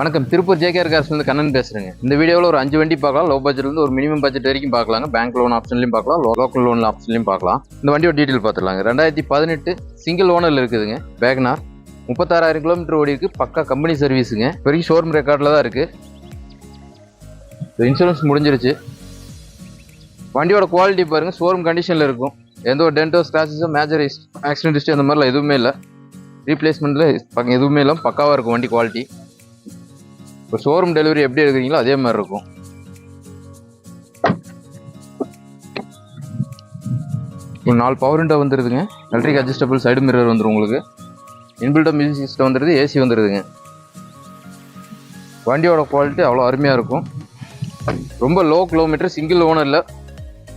வணக்கம். திருப்பூர் ஜேகேஆர் காசுலேருந்து கண்ணன் பேசுகிறேங்க இந்த வீடியோவில் ஒரு அஞ்சு வண்டி பார்க்கலாம். லோ பட்ஜெட்லேருந்து ஒரு மினிமம் பட்ஜெட் வரைக்கும் பார்க்கலாங்க. பேங்க் லோன் ஆப்ஷன்லையும் பார்க்கலாம். லோக்கல் லோன் ஆப்ஷன்லையும் பார்க்கலாம். இந்த வண்டியோட டீட்டெயில் பார்த்துடலாங்க. ரெண்டாயிரத்தி பதினெட்டு சிங்கிள் ஓனரில் இருக்குதுங்க. வேகனார் முப்பத்தாறாயிரம் கிலோமீட்டர் ஓடி இருக்குது பக்கா கம்பெனி சர்வீஸுங்க பெரிய ஷோரூம் ரெக்கார்டில் தான் இருக்குது இன்சூரன்ஸ் முடிஞ்சிருச்சு. வண்டியோட குவாலிட்டி பாருங்கள் ஷோரூம் கண்டிஷனில் இருக்கும். எந்த ஒரு டென்டோ ஸ்க்ராச்சஸோ மேஜர் ஆக்சிடென்ட் ஹிஸ்ட்ரி அந்த மாதிரிலாம் எதுவுமே இல்லை. ரீப்ளேஸ்மெண்ட்டில் எதுவுமே இல்லை பக்காவாக இருக்கும் வண்டி குவாலிட்டி இப்போ ஷோரூம் டெலிவரி எப்படி எடுக்கிறீங்களோ அதே மாதிரி இருக்கும். இப்போ நாலு பவர் விண்டோ வந்துடுதுங்க எலக்ட்ரிக் அட்ஜஸ்டபிள் சைடு மிரர் வந்துடும் உங்களுக்கு. இன்பில்டோ மியூசிக் சிஸ்டம் வந்துடுது ஏசி வந்துடுதுங்க வண்டியோட குவாலிட்டி அவ்வளோ அருமையாக இருக்கும். ரொம்ப லோ கிலோமீட்டர் சிங்கிள் ஓனரில்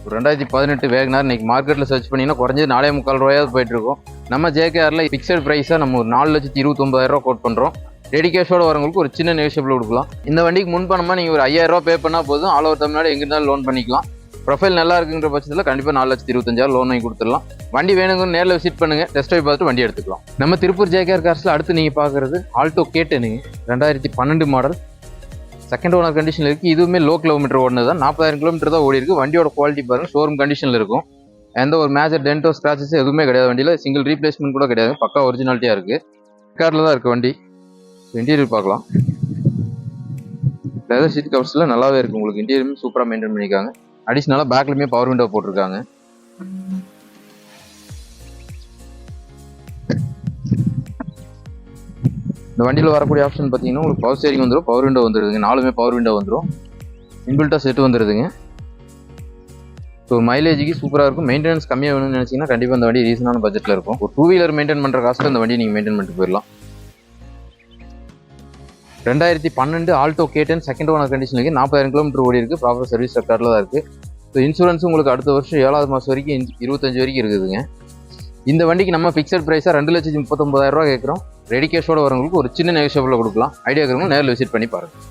ஒரு ரெண்டாயிரத்தி பதினெட்டு வேகனார் இன்னைக்கு மார்க்கெட்டில் சர்ச் பண்ணிங்கன்னா குறைஞ்சது நாலே முக்கால் ரூபாயாவது போயிட்டுருக்கோம் நம்ம ஜேகேஆரில் ஃபிக்ஸட் ப்ரைஸாக நம்ம ஒரு நாலு லட்சத்தி இருபத்தொம்பதாயிரம் ரூபா கோட் பண்ணுறோம் ரெடி கேஷோட வரவங்களுக்கு ஒரு சின்ன நெகோஷியபிள் கொடுக்கலாம். இந்த வண்டிக்கு முன் பணமாக நீங்கள் ஒரு ஐயாயிரம் ரூபா பே பண்ணால் போதும். ஆல் ஓவர் தமிழ்நாடு எங்கே இருந்தாலும் லோன் பண்ணிக்கலாம். ப்ரொஃபைல் நல்லா இருக்குங்கிற பட்சத்தில் கண்டிப்பாக நாலு லட்சத்தி இருபத்தஞ்சாயிரம் லோன் வாங்கி கொடுத்துடலாம். வண்டி வேணுங்கன்னு நேரில் விசிட் பண்ணுங்கள் டெஸ்ட் ட்ரைவ் பார்த்துட்டு வண்டி எடுத்துக்கலாம். நம்ம திருப்பூர் ஜேகேஆர் கார்ஸில் அடுத்து நீங்கள் பார்க்குறது ஆல்டோ கேட்டனுங்க ரெண்டாயிரத்தி பன்னெண்டு மாடல் செகண்ட் ஓனர் கண்டிஷனில் இருக்குது இதுவுமே லோ கிலோமீட்டர் ஓடுனது தான். நாற்பதாயிரம் கிலோமீட்டர் தான் ஓடி இருக்கு. வண்டியோட குவாலிட்டி பாருங்கள் ஷோரூம் கண்டிஷனில் இருக்கும். எந்த ஒரு மேஜர் டென்டோ ஸ்க்ராச்சஸ் எதுவுமே கிடையாது வண்டியில். சிங்கிள் ரீப்ளேஸ்மெண்ட் கூட கிடையாது. பக்கா ஒரிஜினாலிட்டியாக இருக்குது காரில் தான் இருக்குது வண்டி. இன்டீரியர் பார்க்கலாம். லெதர் சீட் கவர்ஸில் நல்லாவே இருக்குது உங்களுக்கு. இன்டீரியருமே சூப்பராக மெயின்டைன் பண்ணியிருக்காங்க அடிஷ்னலாக பேக்லையுமே பவர் விண்டோ போட்டிருக்காங்க. இந்த வண்டியில் வரக்கூடிய ஆப்ஷன் பார்த்தீங்கன்னா உங்களுக்கு பவர் ஸ்டேரிங் வந்துடும் பவர் விண்டோ வந்துடுதுங்க நாலுமே பவர் விண்டோ வந்துடும் இன்பில்ட்டாக செட்டு வந்துடுதுங்க ஸோ மைலேஜுக்கு சூப்பராக இருக்கும். மெயின்டெனன்ஸ் கம்மியாக வேணும்னு நினச்சிங்கன்னா கண்டிப்பாக இந்த வண்டி ரீசனான பட்ஜெட்டில் இருக்கும். ஒரு டூ வீலர் மெயின்டைன் பண்ணுற காசில் இந்த வண்டி நீங்கள் மெயின்டைன் பண்ணிட்டு போயிடலாம். ரெண்டாயிரத்தி பன்னெண்டு ஆல்டோ கேட்டன் செகண்ட் ஓனர் கண்டிஷன் நாற்பதாயிரம் கிலோமீட்டர் ஓடி இருக்குது ப்ராப்பர் சர்வீஸ் ரெக்கார்டில் தான் இருக்குது ஸோ இன்சூரன்ஸும் உங்களுக்கு அடுத்த வருஷம் ஏழாவது மாதம் வரைக்கும் இன்- இருபத்தஞ்சு வரைக்கும் இருக்குதுங்க. இந்த வண்டிக்கு நம்ம ஃபிக்ஸட் ப்ரைஸாக ரெண்டு லட்சத்தி முப்பத்தொம்பதாயிரம் ரூபா கேட்குறோம். ரெடி கேஷோட வரவங்களுக்கு ஒரு சின்ன நெகோஷியபிளில் கொடுக்கலாம். ஐடியா இருக்கிறவங்க நேரில் விசிட் பண்ணி பாருங்கள்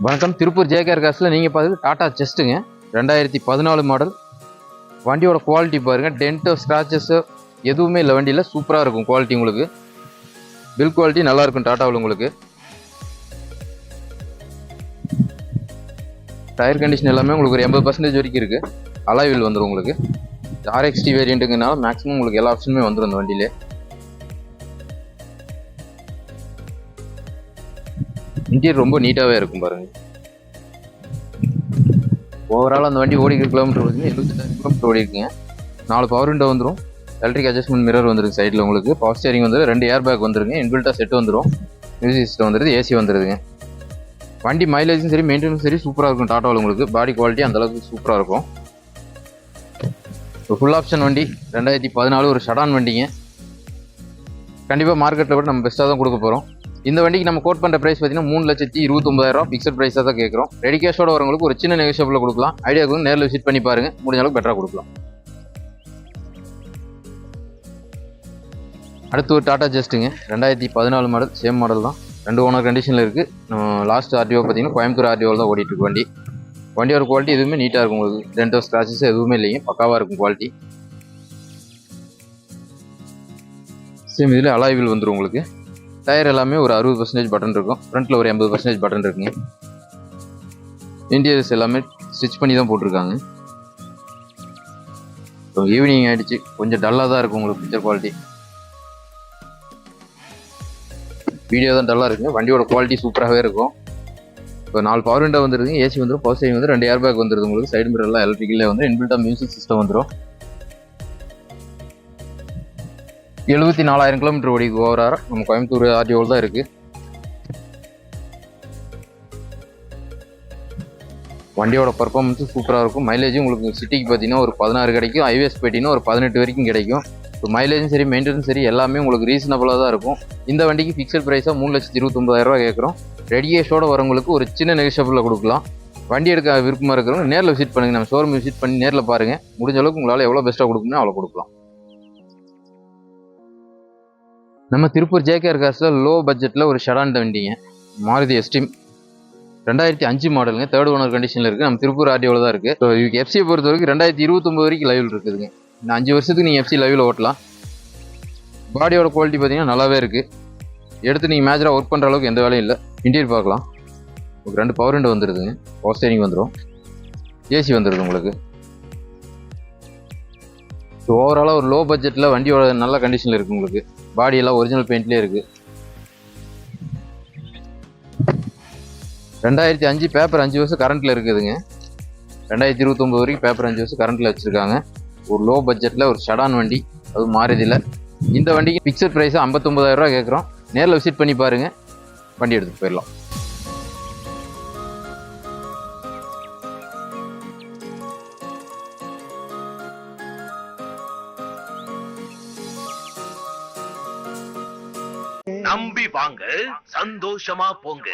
வணக்கம். திருப்பூர் ஜேகேஆர் காசில் நீங்கள் பார்த்து டாடா செஸ்ட்டுங்க ரெண்டாயிரத்தி பதினாலு மாடல் வண்டியோட குவாலிட்டி பாருங்கள் டென்ட்டோ ஸ்க்ராச்சஸோ எதுவுமே இல்லை. வண்டியில் சூப்பராக இருக்கும் குவாலிட்டி உங்களுக்கு. பில் குவாலிட்டி நல்லா இருக்கும் டாட்டாவில் உங்களுக்கு. டயர் கண்டிஷன் எல்லாமே உங்களுக்கு ஒரு எண்பது பர்சன்டேஜ் வரைக்கும் இருக்குது அலாய்வில் வந்துடும் உங்களுக்கு. ஆர்எக்ஸ்டி வேரியண்ட்டுங்கனால மேக்ஸிமம் உங்களுக்கு எல்லா ஆப்ஷனுமே வந்துடும் அந்த வண்டியிலே. இன்டீரியர் ரொம்ப நீட்டாகவே இருக்கும் பாருங்கள் ஓவரால் அந்த வண்டி ஓடிக்கிற கிலோமீட்டர் பார்த்தீங்கன்னா எழுபத்தெட்டாயிரம் கிலோமீட்டர் ஓடி இருக்குங்க நாலு பவர் விண்டோ வந்துடும் எலக்ட்ரிக் அட்ஜஸ்ட்மெண்ட் மிரர் வந்துருக்கு சைடில் உங்களுக்கு. பவர் ஸ்டேரிங் வந்துடும் ரெண்டு ஏர் பேக் வந்துருங்க. இன்பில்ட்டாக செட் வந்துடும் மியூசிக் சிஸ்டம் வந்துருது. ஏசி வந்துருதுங்க. வண்டி மைலேஜும் சரி மெயின்டெனன்ஸும் சரி சூப்பராக இருக்கும். டாட்டாவில் உங்களுக்கு. பாடி குவாலிட்டி அந்த அளவுக்கு சூப்பராக இருக்கும். ஃபுல் ஆப்ஷன் வண்டி. ரெண்டாயிரத்தி பதினாலு ஒரு ஷடான் வண்டிங்க. கண்டிப்பாக மார்க்கெட்டில் விட நம்ம பெஸ்ட்டாக தான் கொடுக்க போகிறோம் இந்த வண்டிக்கு நம்ம கோட் பண்ணுற ப்ரைஸ் பார்த்தீங்கன்னா மூணு லட்சத்தி இருபத்தொம்பதாயிரம் ஃபிக்ஸட் ப்ரைஸாக தான் கேட்குறோம் ரெடி கேஷோட வரவங்களுக்கு ஒரு சின்ன நெகோஷியபிளில் கொடுக்கலாம். ஐடியாவுக்கு நேரில் விசிட் பண்ணி பாருங்கள் முடிஞ்ச அளவுக்கு பெட்டராக கொடுக்கலாம். அடுத்து ஒரு டாடா ஜஸ்ட்டுங்க ரெண்டாயிரத்தி பதினாலு மாடல் சேம் மாடல் தான். ரெண்டு ஓனர் கண்டிஷனில் இருக்குது லாஸ்ட் ஆர்டிஓ பார்த்தீங்கன்னா கோயம்புத்தூர் ஆர்டிஓவில் தான் ஓடிட்டு இருக்கு வண்டி. வண்டியோட குவாலிட்டி எதுவுமே நீட்டாக இருக்கும் உங்களுக்கு. டென்டோ ஸ்க்ராச்சஸ் எதுவுமே இல்லைங்க. பக்காவாக இருக்கும் குவாலிட்டி சேம் இதில் அலாய்வில் வந்துடும் உங்களுக்கு. டயர் எல்லாமே ஒரு அறுபது பர்சன்டேஜ் பட்டன் இருக்கும். ஃப்ரண்ட்டில் ஒரு எண்பது பர்சன்டேஜ் பட்டன் இருக்குங்க. இன்டீரியர்ஸ் எல்லாமே ஸ்டிச் பண்ணி தான் போட்டிருக்காங்க. இப்போ ஈவினிங் ஆகிடுச்சு கொஞ்சம் டல்லாக தான் இருக்கும் உங்களுக்கு பிக்சர் குவாலிட்டி வீடியோ தான் டல்லாக இருக்குங்க வண்டியோட குவாலிட்டி சூப்பராகவே இருக்கும். இப்போ நாலு பவர் விண்டோ வந்துருதுங்க. ஏசி வந்துடும் பவர் ஸ்டேரிங் வந்து ரெண்டு ஏர் பேக் வந்துருது உங்களுக்கு. சைடு மிரர்லாம் எல்லாம் எலக்ட்ரிக்கலே வந்து இன்பில்ட்டாக மியூசிக் சிஸ்டம் வந்துடும் எழுபத்தி நாலாயிரம் கிலோமீட்டர் ஓடி ஓவராக நம்ம கோயம்புத்தூர் ஆர்டிஓவில் தான் இருக்குது வண்டியோட பர்ஃபார்மன்ஸும் சூப்பராக இருக்கும். மைலேஜும் உங்களுக்கு சிட்டிக்கு பார்த்தீங்கன்னா ஒரு பதினாறு கிடைக்கும். ஹைவேஸ் போயிட்டீங்கன்னா ஒரு பதினெட்டு வரைக்கும் கிடைக்கும். இப்போ மைலேஜும் சரி மெயின்டெனன்ஸ் சரி எல்லாமே உங்களுக்கு ரீசனபிளாக தான் இருக்கும். இந்த வண்டிக்கு ஃபிக்ஸட் ப்ரைஸாக மூணு லட்சத்தி இருபத்தொம்பதாயிரரூவா கேட்குறோம் ரெடியேஷோட வரவங்களுக்கு ஒரு சின்ன நெகிஷபிளில் கொடுக்கலாம். வண்டி எடுக்க விருப்பமாக இருக்கிறவங்க நேரில் விசிட் பண்ணுங்கள் நம்ம ஷோரூம் விசிட் பண்ணி நேரில் பாருங்கள் முடிஞ்ச அளவுக்கு உங்களால் எவ்வளோ பெஸ்ட்டாக கொடுக்கணும்னு அவ்வளோ கொடுக்கலாம். நம்ம திருப்பூர் ஜேகேஆர் காசில் லோ பட்ஜெட்டில் ஒரு ஷடான் வண்டிங்க. மாருதி எஸ்டீம் ரெண்டாயிரத்தி அஞ்சு மாடலுங்க தேர்ட் ஓனர் கண்டிஷனில் இருக்குது நம்ம திருப்பூர் ஆர்டியோவில் தான் இருக்குது ஸோ இதுக்கு எஃப்சியை பொறுத்த வரைக்கும் ரெண்டாயிரத்தி இருபத்தொம்பது வரைக்கும் லைவில் இருக்குதுங்க. இந்த அஞ்சு வருஷத்துக்கு நீங்கள் எஃப்சி லைவில் ஓட்டலாம். பாடியோட குவாலிட்டி பார்த்தீங்கன்னா நல்லாவே இருக்குது எடுத்து நீங்கள் மேஜராக ஒர்க் பண்ணுற அளவுக்கு எந்த வேலையும் இல்லை. இன்டீரியர் பார்க்கலாம். உங்களுக்கு ரெண்டு பவர் ரெண்டு வந்துடுதுங்க பவர் ஸ்டேரிங் வந்துடும் ஏசி வந்துடுது உங்களுக்கு. ஸோ ஓவராலாக ஒரு லோ பட்ஜெட்டில் வண்டியோட நல்ல கண்டிஷனில் இருக்குது உங்களுக்கு. பாடி எல்லாம் ஒரிஜினல் பெயிண்ட்லேயே இருக்குது ரெண்டாயிரத்தி அஞ்சு பேப்பர் அஞ்சு வருஷம் கரண்ட்டில் இருக்குதுங்க. ரெண்டாயிரத்தி இருபத்தொம்போது வரைக்கும் பேப்பர் அஞ்சு வருஷம் கரண்ட்டில் வச்சுருக்காங்க. ஒரு லோ பட்ஜெட்டில் ஒரு ஷடான் வண்டி அது மாறியதில்லை இந்த வண்டிக்கு பிக்சர் ப்ரைஸ் ஐம்பத்தொம்பதாயிரரூவா கேட்குறோம் நேரில் விசிட் பண்ணி பாருங்கள் வண்டி எடுத்துகிட்டு போயிடலாம். நம்பி வாங்க சந்தோஷமா போங்க